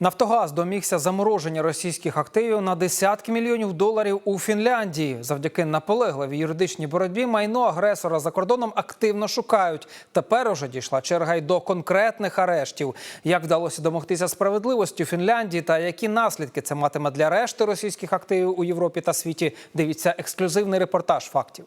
Нафтогаз домігся замороження російських активів на десятки мільйонів доларів у Фінляндії. Завдяки наполегливій юридичній боротьбі майно агресора за кордоном активно шукають. Тепер уже дійшла черга й до конкретних арештів. Як вдалося домогтися справедливості у Фінляндії та які наслідки це матиме для решти російських активів у Європі та світі? Дивіться ексклюзивний репортаж фактів.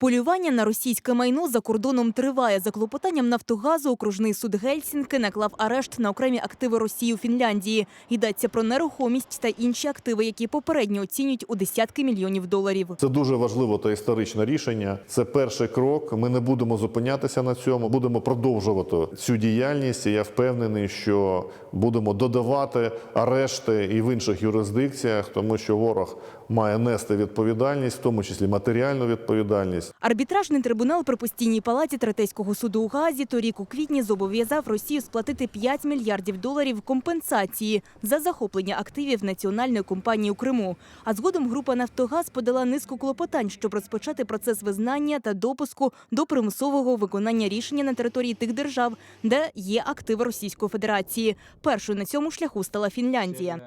Полювання на російське майно за кордоном триває. За клопотанням Нафтогазу окружний суд Гельсінки наклав арешт на окремі активи Росії у Фінляндії. Йдеться про нерухомість та інші активи, які попередньо оцінюють у десятки мільйонів доларів. Це дуже важливо та історичне рішення. Це перший крок. Ми не будемо зупинятися на цьому. Будемо продовжувати цю діяльність. І я впевнений, що будемо додавати арешти і в інших юрисдикціях, тому що ворог має нести відповідальність, в тому числі матеріальну відповідальність. Арбітражний трибунал при постійній палаті Третейського суду у Газі торік у квітні зобов'язав Росію сплатити 5 мільярдів доларів компенсації за захоплення активів національної компанії у Криму. А згодом група Нафтогаз подала низку клопотань, щоб розпочати процес визнання та допуску до примусового виконання рішення на території тих держав, де є активи Російської Федерації. Першою на цьому шляху стала Фінляндія.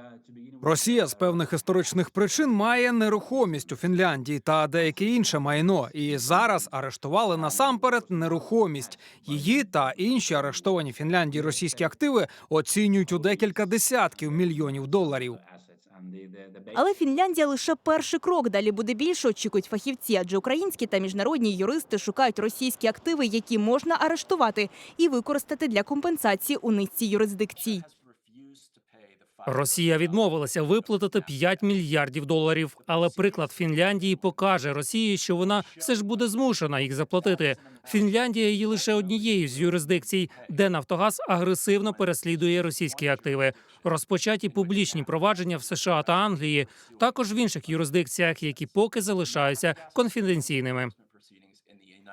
Росія з певних історичних причин має нерухомість у Фінляндії та деяке інше майно. І зараз арештували насамперед нерухомість. Її та інші арештовані Фінляндії російські активи оцінюють у декілька десятків мільйонів доларів. Але Фінляндія лише перший крок. Далі буде більше, очікують фахівці, адже українські та міжнародні юристи шукають російські активи, які можна арештувати і використати для компенсації у низці юрисдикцій. Росія відмовилася виплатити 5 мільярдів доларів. Але приклад Фінляндії покаже Росії, що вона все ж буде змушена їх заплатити. Фінляндія є лише однією з юрисдикцій, де Нафтогаз агресивно переслідує російські активи. Розпочаті публічні провадження в США та Англії, також в інших юрисдикціях, які поки залишаються конфіденційними.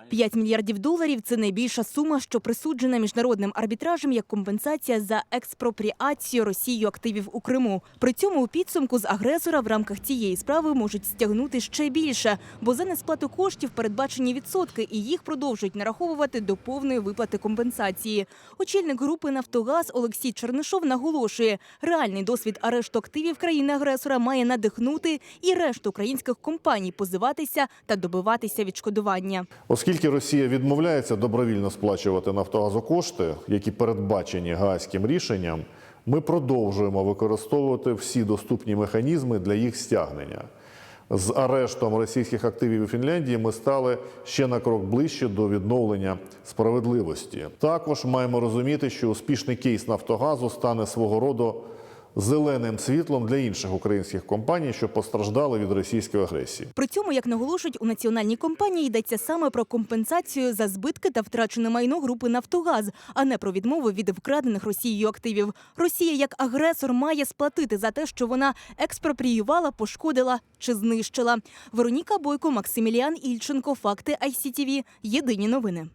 5 мільярдів доларів це найбільша сума, що присуджена міжнародним арбітражем як компенсація за експропріацію Росією активів у Криму. При цьому у підсумку з агресора в рамках цієї справи можуть стягнути ще більше, бо за несплату коштів передбачені відсотки, і їх продовжують нараховувати до повної виплати компенсації. Очільник групи Нафтогаз Олексій Чернишов наголошує, реальний досвід арешту активів країни-агресора має надихнути і решту українських компаній позиватися та добиватися відшкодування. Оскільки Росія відмовляється добровільно сплачувати Нафтогазу кошти, які передбачені гаазьким рішенням, ми продовжуємо використовувати всі доступні механізми для їх стягнення. З арештом російських активів у Фінляндії ми стали ще на крок ближче до відновлення справедливості. Також маємо розуміти, що успішний кейс Нафтогазу стане свого роду зеленим світлом для інших українських компаній, що постраждали від російської агресії. При цьому, як наголошують у національній компанії, йдеться саме про компенсацію за збитки та втрачене майно групи Нафтогаз, а не про відмову від вкрадених Росією активів. Росія як агресор має сплатити за те, що вона експропріювала, пошкодила чи знищила. Вероніка Бойко, Максиміліан Ільченко. Факти ICTV. Єдині новини.